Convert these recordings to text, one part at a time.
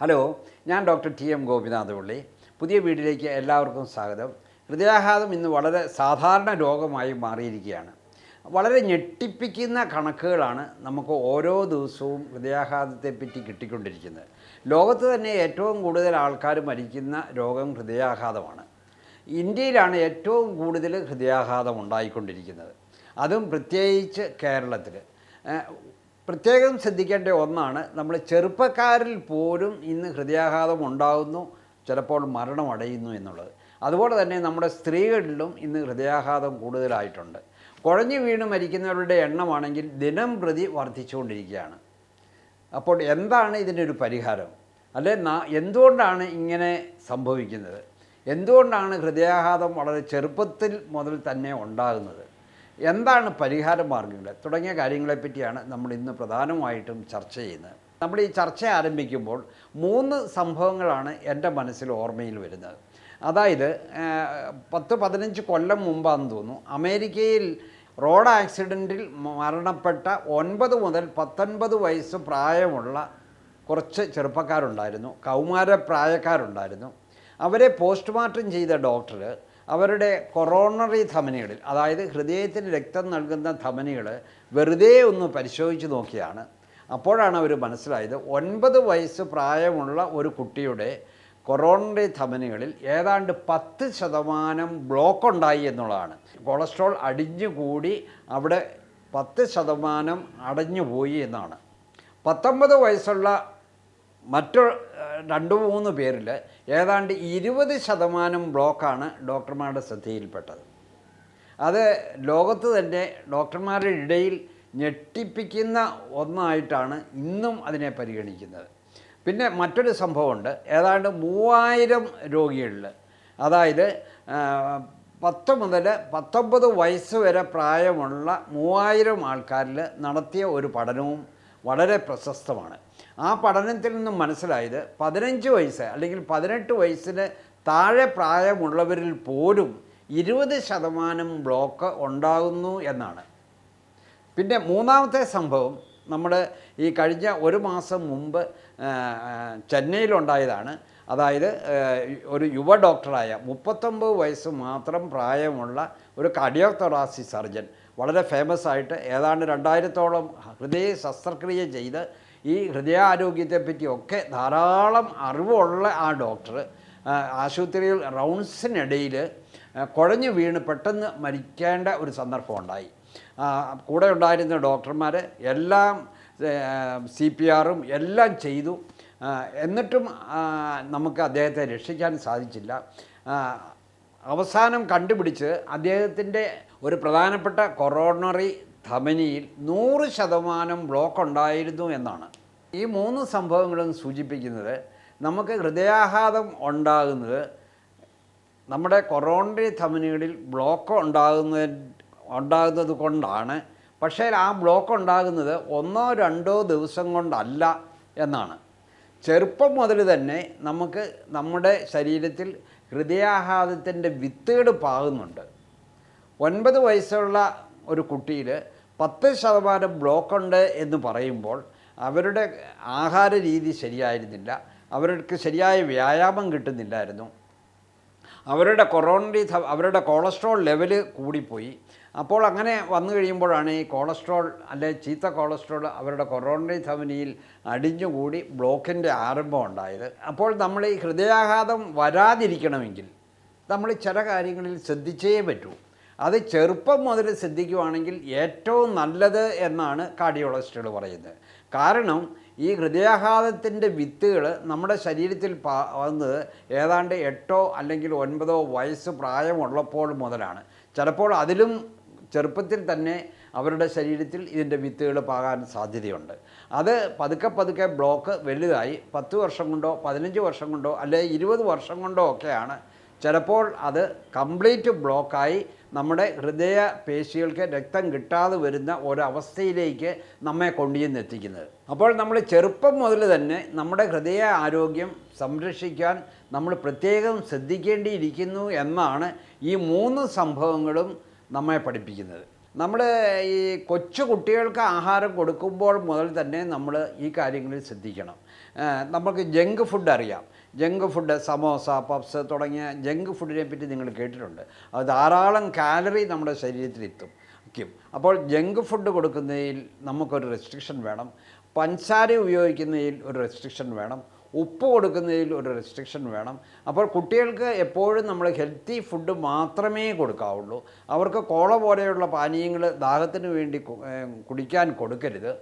Hello ഞാൻ doctor T M Gopinath പള്ളി പുതിയ വീട്ടിലേക്ക് എല്ലാവർക്കും സ്വാഗതം. ഹൃദയാഘാതം ഇന്ന് വളരെ സാധാരണ രോഗമായി മാറിയിരിക്കുകയാണ്. വളരെ ഞെട്ടിപ്പിക്കുന്ന കണക്കുകളാണ് നമുക്ക് ഓരോ ദിവസവും ഹൃദയാഘാതത്തെപ്പറ്റി കിട്ടിക്കൊണ്ടിരിക്കുന്നത്. ലോകത്ത് തന്നെ ഏറ്റവും കൂടുതൽ ആൾക്കാർ മരിക്കുന്ന രോഗം ഹൃദയാഘാതമാണ്. ഇന്ത്യയിലാണ് ഏറ്റവും കൂടുതൽ ഹൃദയാഘാതം ഉണ്ടായിക്കൊണ്ടിരിക്കുന്നത്. അതും പ്രത്യേകിച്ച് കേരളത്തിൽ പ്രത്യേകം ശ്രദ്ധിക്കേണ്ട ഒന്നാണ് നമ്മൾ ചെറുപ്പക്കാരിൽ പോലും ഇന്ന് ഹൃദയാഘാതം ഉണ്ടാകുന്നു ചിലപ്പോൾ മരണമടയുന്നു എന്നുള്ളത്. അതുപോലെ തന്നെ നമ്മുടെ സ്ത്രീകളിലും ഇന്ന് ഹൃദയാഘാതം കൂടുതലായിട്ടുണ്ട്. കുഴഞ്ഞു വീണ് മരിക്കുന്നവരുടെ എണ്ണമാണെങ്കിൽ ദിനം പ്രതി വർദ്ധിച്ചുകൊണ്ടിരിക്കുകയാണ്. അപ്പോൾ എന്താണ് ഇതിനൊരു പരിഹാരം? അല്ലെ എന്തുകൊണ്ടാണ് ഇങ്ങനെ സംഭവിക്കുന്നത്? എന്തുകൊണ്ടാണ് ഹൃദയാഘാതം വളരെ ചെറുപ്പത്തിൽ മുതൽ തന്നെ ഉണ്ടാകുന്നത്? എന്താണ് പരിഹാര മാർഗങ്ങൾ തുടങ്ങിയ കാര്യങ്ങളെപ്പറ്റിയാണ് നമ്മൾ ഇന്ന് പ്രധാനമായിട്ടും ചർച്ച ചെയ്യുന്നത്. നമ്മൾ ഈ ചർച്ച ആരംഭിക്കുമ്പോൾ മൂന്ന് സംഭവങ്ങളാണ് എന്റെ മനസ്സിൽ ഓർമ്മയിൽ വരുന്നത്. അതായത് പത്ത് പതിനഞ്ച് കൊല്ലം മുമ്പാന്ന് തോന്നുന്നു അമേരിക്കയിൽ റോഡ് ആക്സിഡന്റിൽ മരണപ്പെട്ട ഒൻപത് മുതൽ പത്തൊൻപത് വയസ്സ് പ്രായമുള്ള കുറച്ച് ചെറുപ്പക്കാരുണ്ടായിരുന്നു കൗമാര പ്രായക്കാരുണ്ടായിരുന്നു അവരെ പോസ്റ്റ്മോർട്ടം ചെയ്ത ഡോക്ടർ അവരുടെ കൊറോണറി ധമനികളിൽ അതായത് ഹൃദയത്തിന് രക്തം നൽകുന്ന ധമനികൾ വെറുതെ ഒന്ന് പരിശോധിച്ച് നോക്കിയാണ്. അപ്പോഴാണ് അവർ മനസ്സിലായത് ഒൻപത് വയസ്സ് പ്രായമുള്ള ഒരു കുട്ടിയുടെ കൊറോണറി ധമനികളിൽ ഏതാണ്ട് പത്ത് ശതമാനം ബ്ലോക്ക് ഉണ്ടായി എന്നുള്ളതാണ്. കൊളസ്ട്രോൾ അടിഞ്ഞുകൂടി അവിടെ പത്ത് ശതമാനം അടഞ്ഞുപോയി എന്നാണ്. പത്തൊമ്പത് വയസ്സുള്ള മറ്റു രണ്ട് മൂന്ന് പേരിൽ ഏതാണ്ട് ഇരുപത് ശതമാനം ബ്ലോക്കാണ് ഡോക്ടർമാരുടെ ശ്രദ്ധയിൽപ്പെട്ടത്. അത് ലോകത്ത് തന്നെ ഡോക്ടർമാരുടെ ഇടയിൽ ഞെട്ടിപ്പിക്കുന്ന ഒന്നായിട്ടാണ് ഇന്നും അതിനെ പരിഗണിക്കുന്നത്. പിന്നെ മറ്റൊരു സംഭവമുണ്ട്. ഏതാണ്ട് മൂവായിരം രോഗികളിൽ അതായത് പത്ത് മുതൽ പത്തൊമ്പത് വയസ്സ് വരെ പ്രായമുള്ള മൂവായിരം ആൾക്കാരിൽ നടത്തിയ ഒരു പഠനവും വളരെ പ്രശസ്തമാണ്. ആ പഠനത്തിൽ നിന്നും മനസ്സിലായത് പതിനഞ്ച് വയസ്സ് അല്ലെങ്കിൽ പതിനെട്ട് വയസ്സിന് താഴെ പ്രായമുള്ളവരിൽ പോലും ഇരുപത് ശതമാനം ബ്ലോക്ക് ഉണ്ടാകുന്നു എന്നാണ്. പിന്നെ മൂന്നാമത്തെ സംഭവം നമ്മൾ ഈ കഴിഞ്ഞ ഒരു മാസം മുമ്പ് ചെന്നൈയിലുണ്ടായതാണ്. അതായത് ഒരു യുവ ഡോക്ടറായ മുപ്പത്തൊമ്പത് വയസ്സ് മാത്രം പ്രായമുള്ള ഒരു കാർഡിയോതൊറാസി സർജൻ വളരെ ഫേമസ് ആയിട്ട് ഏതാണ്ട് രണ്ടായിരത്തോളം ഹൃദയ ശസ്ത്രക്രിയ ചെയ്ത് ഈ ഹൃദയാരോഗ്യത്തെപ്പറ്റിയൊക്കെ ധാരാളം അറിവുള്ള ആ ഡോക്ടർ ആശുപത്രിയിൽ റൗണ്ട്സിനിടയിൽ കുഴഞ്ഞു വീണ് പെട്ടെന്ന് മരിക്കേണ്ട ഒരു സന്ദർഭം ഉണ്ടായി കൂടെ ഉണ്ടായിരുന്ന ഡോക്ടർമാർ എല്ലാം സി പി ആറും എല്ലാം ചെയ്തു. എന്നിട്ടും നമുക്ക് അദ്ദേഹത്തെ രക്ഷിക്കാൻ സാധിച്ചില്ല. അവസാനം കണ്ടുപിടിച്ച് അദ്ദേഹത്തിന്റെ ഒരു പ്രധാനപ്പെട്ട കൊറോണറി ധമനിയിൽ നൂറ് ശതമാനം ബ്ലോക്ക് ഉണ്ടായിരുന്നു എന്നാണ്. ഈ മൂന്ന് സംഭവങ്ങളും സൂചിപ്പിക്കുന്നത് നമുക്ക് ഹൃദയാഘാതം ഉണ്ടാകുന്നത് നമ്മുടെ കൊറോണറി ധമനികളിൽ ബ്ലോക്ക് ഉണ്ടാകുന്ന ഉണ്ടാകുന്നത് കൊണ്ടാണ്. പക്ഷേ ആ ബ്ലോക്ക് ഉണ്ടാകുന്നത് ഒന്നോ രണ്ടോ ദിവസം കൊണ്ടല്ല എന്നാണ്. ചെറുപ്പം മുതൽ തന്നെ നമുക്ക് നമ്മുടെ ശരീരത്തിൽ ഹൃദയാഘാതത്തിന്റെ വിത്തേട് പാകുന്നുണ്ട്. ഒൻപത് വയസ്സുള്ള ഒരു കുട്ടിയിൽ പത്ത് ശതമാനം ബ്ലോക്കുണ്ട് എന്ന് പറയുമ്പോൾ അവരുടെ ആഹാര രീതി ശരിയായിരുന്നില്ല. അവർക്ക് ശരിയായ വ്യായാമം കിട്ടുന്നില്ലായിരുന്നു. അവരുടെ കൊറോണറി അവരുടെ കൊളസ്ട്രോൾ ലെവൽ കൂടിപ്പോയി. അപ്പോൾ അങ്ങനെ വന്നു കഴിയുമ്പോഴാണ് ഈ കൊളസ്ട്രോൾ അല്ലെ ചീത്ത കൊളസ്ട്രോൾ അവരുടെ കൊറോണറി ധമനിയിൽ അടിഞ്ഞുകൂടി ബ്ലോക്കിന്റെ ആരംഭം ഉണ്ടായത്. അപ്പോൾ നമ്മൾ ഈ ഹൃദയാഘാതം വരാതിരിക്കണമെങ്കിൽ നമ്മൾ ചില കാര്യങ്ങളിൽ ശ്രദ്ധിച്ചേ പറ്റൂ. അത് ചെറുപ്പം മുതൽ ശ്രദ്ധിക്കുവാണെങ്കിൽ ഏറ്റവും നല്ലത് എന്നാണ് കാർഡിയോളജിസ്റ്റുകൾ പറയുന്നത്. കാരണം ഈ ഹൃദയാഘാതത്തിന്റെ വിത്തുകൾ നമ്മുടെ ശരീരത്തിൽ വന്ന് ഏതാണ്ട് എട്ടോ അല്ലെങ്കിൽ ഒൻപതോ വയസ്സ് പ്രായമുള്ളപ്പോൾ മുതലാണ്. ചിലപ്പോൾ അതിലും ചെറുപ്പത്തിൽ തന്നെ അവരുടെ ശരീരത്തിൽ ഇതിന്റെ വിത്തുകൾ പാകാൻ സാധ്യതയുണ്ട്. അത് പതുക്കെ പതുക്കെ ബ്ലോക്ക് വലുതായി പത്ത് വർഷം കൊണ്ടോ പതിനഞ്ച് വർഷം കൊണ്ടോ അല്ലെ ഇരുപത് വർഷം കൊണ്ടോ ഒക്കെയാണ്. ചിലപ്പോൾ അത് കംപ്ലീറ്റ് ബ്ലോക്കായി നമ്മുടെ ഹൃദയ പേശികൾക്ക് രക്തം കിട്ടാതെ വരുന്ന ഒരവസ്ഥയിലേക്ക് നമ്മെ കൊണ്ടുചെന്ന് എത്തിക്കുന്നത്. അപ്പോൾ നമ്മൾ ചെറുപ്പം മുതൽ തന്നെ നമ്മുടെ ഹൃദയ ആരോഗ്യം സംരക്ഷിക്കാൻ നമ്മൾ പ്രത്യേകം ശ്രദ്ധിക്കേണ്ടിയിരിക്കുന്നു എന്നാണ് ഈ മൂന്ന് സംഭവങ്ങളും നമ്മെ പഠിപ്പിക്കുന്നത്. നമ്മൾ ഈ കൊച്ചു കുട്ടികൾക്ക് ആഹാരം കൊടുക്കുമ്പോൾ മുതൽ തന്നെ നമ്മൾ ഈ കാര്യങ്ങളിൽ ശ്രദ്ധിക്കണം. നമുക്ക് ജങ്ക് ഫുഡ് അറിയാം. ജങ്ക് ഫുഡ് സമോസ പപ്സ് തുടങ്ങിയ ജങ്ക് ഫുഡിനെ പറ്റി നിങ്ങൾ കേട്ടിട്ടുണ്ട്. അത് ധാരാളം കാലറി നമ്മുടെ ശരീരത്തിൽ എത്തും. ക്കും. അപ്പോൾ ജങ്ക് ഫുഡ് കൊടുക്കുന്നതിൽ നമുക്കൊരു റെസ്ട്രിക്ഷൻ വേണം. പഞ്ചസാര ഉപയോഗിക്കുന്നതിൽ ഒരു റെസ്ട്രിക്ഷൻ വേണം. ഉപ്പ് കൊടുക്കുന്നതിൽ ഒരു റെസ്ട്രിക്ഷൻ വേണം. അപ്പോൾ കുട്ടികൾക്ക് എപ്പോഴും നമ്മൾ ഹെൽത്തി ഫുഡ് മാത്രമേ കൊടുക്കാവുള്ളൂ. അവർക്ക് കോള പോലെയുള്ള പാനീയങ്ങൾ ദാഹത്തിന് വേണ്ടി കുടിക്കാൻ കൊടുക്കരുത്.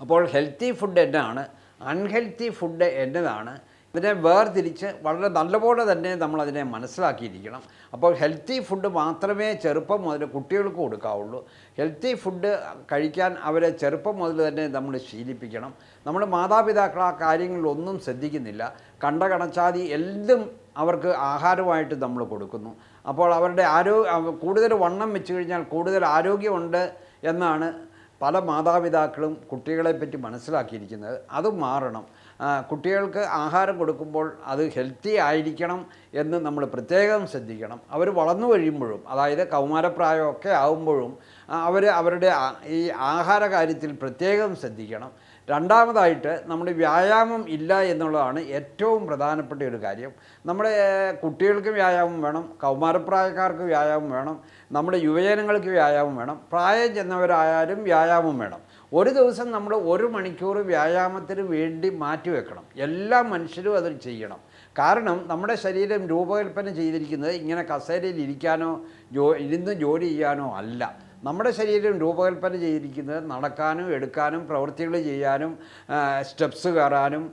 അപ്പോൾ ഹെൽത്തി ഫുഡ് എന്നാണ്. അൺഹെൽത്തി ഫുഡ് എന്നതാണ്. ഇതിനെ വേർതിരിച്ച് വളരെ നല്ലപോലെ തന്നെ നമ്മൾ അതിനെ മനസ്സിലാക്കിയിരിക്കണം. അപ്പോൾ ഹെൽത്തി ഫുഡ് മാത്രമേ ചെറുപ്പം മുതൽ കുട്ടികൾക്ക് കൊടുക്കാവുള്ളൂ. ഹെൽത്തി ഫുഡ് കഴിക്കാൻ അവരെ ചെറുപ്പം മുതൽ തന്നെ നമ്മൾ ശീലിപ്പിക്കണം. നമ്മൾ മാതാപിതാക്കൾ ആ കാര്യങ്ങളിലൊന്നും ശ്രദ്ധിക്കുന്നില്ല. കണ്ട കണച്ചാതി എല്ലാം അവർക്ക് ആഹാരമായിട്ട് നമ്മൾ കൊടുക്കുന്നു. അപ്പോൾ അവരുടെ ആരോഗ്യ കൂടുതൽ വണ്ണം വെച്ച് കഴിഞ്ഞാൽ കൂടുതൽ ആരോഗ്യമുണ്ട് എന്നാണ് പല മാതാപിതാക്കളും കുട്ടികളെപ്പറ്റി മനസ്സിലാക്കിയിരിക്കുന്നത് അത് മാറണം. കുട്ടികൾക്ക് ആഹാരം കൊടുക്കുമ്പോൾ അത് ഹെൽത്തി ആയിരിക്കണം എന്ന് നമ്മൾ പ്രത്യേകം ശ്രദ്ധിക്കണം. അവർ വളർന്നു കഴിയുമ്പോഴും അതായത് കൗമാരപ്രായമൊക്കെ ആകുമ്പോഴും അവർ അവരുടെ ഈ ആഹാര കാര്യത്തിൽ പ്രത്യേകം ശ്രദ്ധിക്കണം. രണ്ടാമതായിട്ട് നമ്മുടെ വ്യായാമം ഇല്ല എന്നുള്ളതാണ് ഏറ്റവും പ്രധാനപ്പെട്ട ഒരു കാര്യം. നമ്മുടെ കുട്ടികൾക്ക് വ്യായാമം വേണം കൗമാരപ്രായക്കാർക്ക് വ്യായാമം വേണം നമ്മുടെ യുവജനങ്ങൾക്ക് വ്യായാമം വേണം പ്രായം ചെന്നവരായാലും വ്യായാമം വേണം. ഒരു ദിവസം നമ്മൾ ഒരു മണിക്കൂർ വ്യായാമത്തിന് വേണ്ടി മാറ്റിവെക്കണം എല്ലാ മനുഷ്യരും അത് ചെയ്യണം. കാരണം നമ്മുടെ ശരീരം രൂപകൽപ്പന ചെയ്തിരിക്കുന്നത് ഇങ്ങനെ കസേരയിൽ ഇരിക്കാനോ ജോ ഇരുന്ന് ജോലി ചെയ്യാനോ അല്ല. നമ്മുടെ ശരീരം രൂപകൽപ്പന ചെയ്തിരിക്കുന്നത് നടക്കാനും എടുക്കാനും പ്രവൃത്തികൾ ചെയ്യാനും സ്റ്റെപ്സ് കയറാനും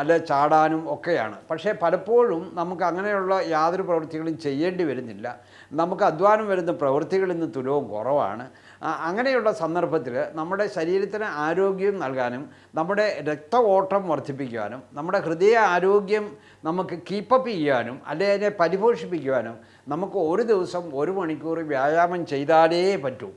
അല്ലെ ചാടാനും ഒക്കെയാണ്. പക്ഷേ പലപ്പോഴും നമുക്ക് അങ്ങനെയുള്ള യാതൊരു പ്രവൃത്തികളും ചെയ്യേണ്ടി വരുന്നില്ല. നമുക്ക് അധ്വാനം വരുന്ന പ്രവൃത്തികളിൽ നിന്ന് തുലവും കുറവാണ്. അങ്ങനെയുള്ള സന്ദർഭത്തിൽ നമ്മുടെ ശരീരത്തിന് ആരോഗ്യം നൽകാനും നമ്മുടെ രക്ത ഓട്ടം വർദ്ധിപ്പിക്കുവാനും നമ്മുടെ ഹൃദയ ആരോഗ്യം നമുക്ക് കീപ്പപ്പ് ചെയ്യാനും അല്ലെങ്കിൽ അതിനെ പരിപോഷിപ്പിക്കുവാനും നമുക്ക് ഒരു ദിവസം ഒരു മണിക്കൂർ വ്യായാമം ചെയ്താലേ പറ്റൂ.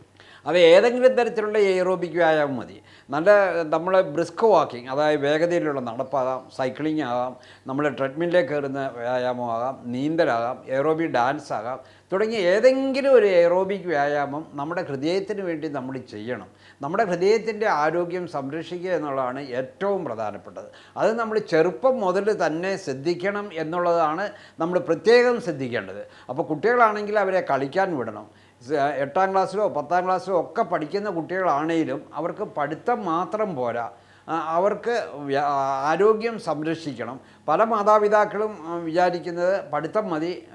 അത് ഏതെങ്കിലും തരത്തിലുള്ള എയറോബിക് വ്യായാമം മതി. നല്ല നമ്മൾ ബ്രിസ്ക് വാക്കിംഗ് അതായത് വേഗതയിലുള്ള നടപ്പാകാം സൈക്ലിംഗ് ആകാം നമ്മൾ ട്രെഡ്മില്ലിൽ കയറുന്ന വ്യായാമമാകാം നീന്തലാകാം എയറോബിക് ഡാൻസ് ആകാം തുടങ്ങിയ ഏതെങ്കിലും ഒരു എയറോബിക് വ്യായാമം നമ്മുടെ ഹൃദയത്തിന് വേണ്ടി നമ്മൾ ചെയ്യണം. നമ്മുടെ ഹൃദയത്തിന്റെ ആരോഗ്യം സംരക്ഷിക്കുക എന്നുള്ളതാണ് ഏറ്റവും പ്രധാനപ്പെട്ടത്. അത് നമ്മൾ ചെറുപ്പം മുതൽ തന്നെ ശ്രദ്ധിക്കണം എന്നുള്ളതാണ് നമ്മൾ പ്രത്യേകം ശ്രദ്ധിക്കേണ്ടത്. അപ്പോൾ കുട്ടികളാണെങ്കിൽ അവരെ കളിക്കാൻ വിടണം. എട്ടാം ക്ലാസ്സിലോ പത്താം ക്ലാസ്സിലോ ഒക്കെ പഠിക്കുന്ന കുട്ടികളാണെങ്കിലും അവർക്ക് പഠിത്തം മാത്രം പോരാ. അവർക്ക് ആരോഗ്യം സംരക്ഷിക്കണം. പല മാതാപിതാക്കളും വിചാരിക്കുന്നത് പഠിത്തം മതി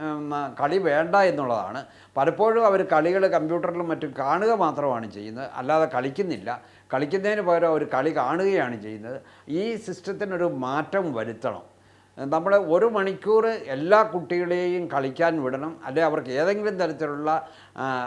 കളി വേണ്ട എന്നുള്ളതാണ്. പലപ്പോഴും അവർ കളികൾ കമ്പ്യൂട്ടറിലും മറ്റും കാണുക മാത്രമാണ് ചെയ്യുന്നത്. അല്ലാതെ കളിക്കുന്നില്ല. കളിക്കുന്നതിന് പകരം അവർ കളി കാണുകയാണ് ചെയ്യുന്നത്. ഈ സിസ്റ്റത്തിനൊരു മാറ്റം വരുത്തണം. നമ്മൾ ഒരു മണിക്കൂർ എല്ലാ കുട്ടികളെയും കളിക്കാൻ വിടണം. അല്ലെ അവർക്ക് ഏതെങ്കിലും തരത്തിലുള്ള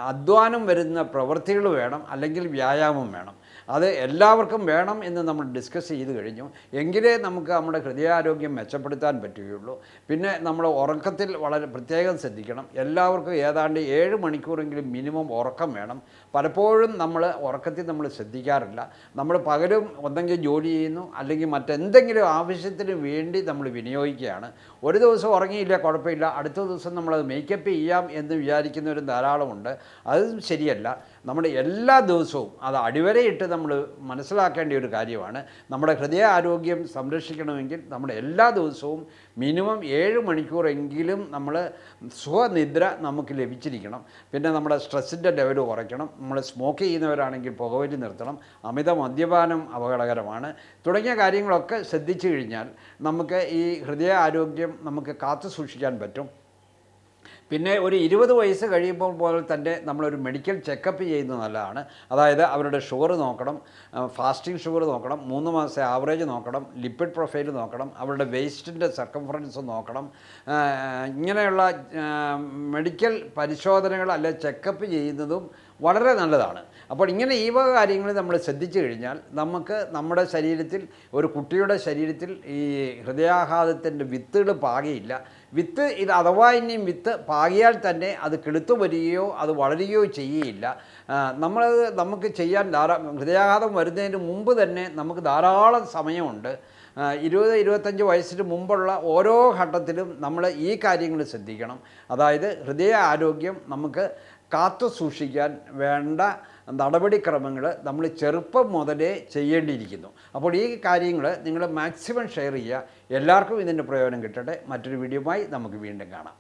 അധ്വാനം വരുന്ന പ്രവൃത്തികൾ വേണം അല്ലെങ്കിൽ വ്യായാമം വേണം. അത് എല്ലാവർക്കും വേണം എന്ന് നമ്മൾ ഡിസ്കസ് ചെയ്ത് കഴിഞ്ഞു. എങ്കിലേ നമുക്ക് നമ്മുടെ ഹൃദയാരോഗ്യം മെച്ചപ്പെടുത്താൻ പറ്റുകയുള്ളൂ. പിന്നെ നമ്മൾ ഉറക്കത്തിൽ വളരെ പ്രത്യേകം ശ്രദ്ധിക്കണം. എല്ലാവർക്കും ഏതാണ്ട് ഏഴ് മണിക്കൂറെങ്കിലും മിനിമം ഉറക്കം വേണം. പലപ്പോഴും നമ്മൾ ഉറക്കത്തിൽ നമ്മൾ ശ്രദ്ധിക്കാറില്ല. നമ്മൾ പകലും ഒന്നെങ്കിൽ ജോലി ചെയ്യുന്നു അല്ലെങ്കിൽ മറ്റെന്തെങ്കിലും ആവശ്യത്തിന് വേണ്ടി നമ്മൾ വിനിയോഗിക്കുകയാണ്. ഒരു ദിവസം ഉറങ്ങിയില്ല കുഴപ്പമില്ല. അടുത്ത ദിവസം നമ്മളത് മേക്കപ്പ് ചെയ്യാം എന്ന് വിചാരിക്കുന്നവരും ധാരാളമുണ്ട്. അതും ശരിയല്ല. നമ്മുടെ എല്ലാ ദിവസവും അത് അടിവരയിട്ട് നമ്മൾ മനസ്സിലാക്കേണ്ട ഒരു കാര്യമാണ്. നമ്മുടെ ഹൃദയ ആരോഗ്യം സംരക്ഷിക്കണമെങ്കിൽ നമ്മുടെ എല്ലാ ദിവസവും മിനിമം ഏഴ് മണിക്കൂറെങ്കിലും നമ്മൾ സുഖനിദ്ര നമുക്ക് ലഭിച്ചിരിക്കണം. പിന്നെ നമ്മുടെ സ്ട്രെസ്സിന്റെ ലെവൽ കുറയ്ക്കണം. നമ്മൾ സ്മോക്ക് ചെയ്യുന്നവരാണെങ്കിൽ പുകവലി നിർത്തണം. അമിത മദ്യപാനം അപകടകരമാണ്. തുടങ്ങിയ കാര്യങ്ങളൊക്കെ ശ്രദ്ധിച്ചു കഴിഞ്ഞാൽ നമുക്ക് ഈ ഹൃദയ ആരോഗ്യം നമുക്ക് കാത്തു സൂക്ഷിക്കാൻ പറ്റും. പിന്നെ ഒരു ഇരുപത് വയസ്സ് കഴിയുമ്പോൾ പോലെ തന്നെ നമ്മളൊരു മെഡിക്കൽ ചെക്കപ്പ് ചെയ്യുന്നത് നല്ലതാണ്. അതായത് അവരുടെ ഷുഗർ നോക്കണം ഫാസ്റ്റിംഗ് ഷുഗർ നോക്കണം മൂന്ന് മാസത്തെ ആവറേജ് നോക്കണം ലിപ്പിഡ് പ്രൊഫൈൽ നോക്കണം അവരുടെ വേസ്റ്റിന്റെ സർക്കംഫറൻസ് നോക്കണം ഇങ്ങനെയുള്ള മെഡിക്കൽ പരിശോധനകൾ അല്ലെ ചെക്കപ്പ് ചെയ്യുന്നതും വളരെ നല്ലതാണ്. അപ്പോൾ ഇങ്ങനെ ഈ വക കാര്യങ്ങൾ നമ്മൾ ശ്രദ്ധിച്ചു കഴിഞ്ഞാൽ നമുക്ക് നമ്മുടെ ശരീരത്തിൽ ഒരു കുട്ടിയുടെ ശരീരത്തിൽ ഈ ഹൃദയാഘാതത്തിന്റെ വിത്തുകൾ പാകിയില്ല. വിത്ത് ഇത് അഥവാ ഇനിയും വിത്ത് പാകിയാൽ തന്നെ അത് കിളുത്തു വരികയോ അത് വളരുകയോ ചെയ്യുകയില്ല നമ്മൾ നമുക്ക് ചെയ്യാൻ ധാരാ ഹൃദയാഘാതം വരുന്നതിന് മുമ്പ് തന്നെ നമുക്ക് ധാരാളം സമയമുണ്ട്. ഇരുപത് ഇരുപത്തഞ്ച് വയസ്സിന് മുമ്പുള്ള ഓരോ ഘട്ടത്തിലും നമ്മൾ ഈ കാര്യങ്ങൾ ശ്രദ്ധിക്കണം. അതായത് ഹൃദയ ആരോഗ്യം നമുക്ക് കാത്തു സൂക്ഷിക്കാൻ വേണ്ട നടപടിക്രമങ്ങൾ നമ്മൾ ചെറുപ്പം മുതലേ ചെയ്യേണ്ടിയിരിക്കുന്നു. അപ്പോൾ ഈ കാര്യങ്ങൾ നിങ്ങൾ മാക്സിമം ഷെയർ ചെയ്യുക. എല്ലാവർക്കും ഇതിന്റെ പ്രയോജനം കിട്ടട്ടെ. മറ്റൊരു വീഡിയോയുമായി നമുക്ക് വീണ്ടും കാണാം.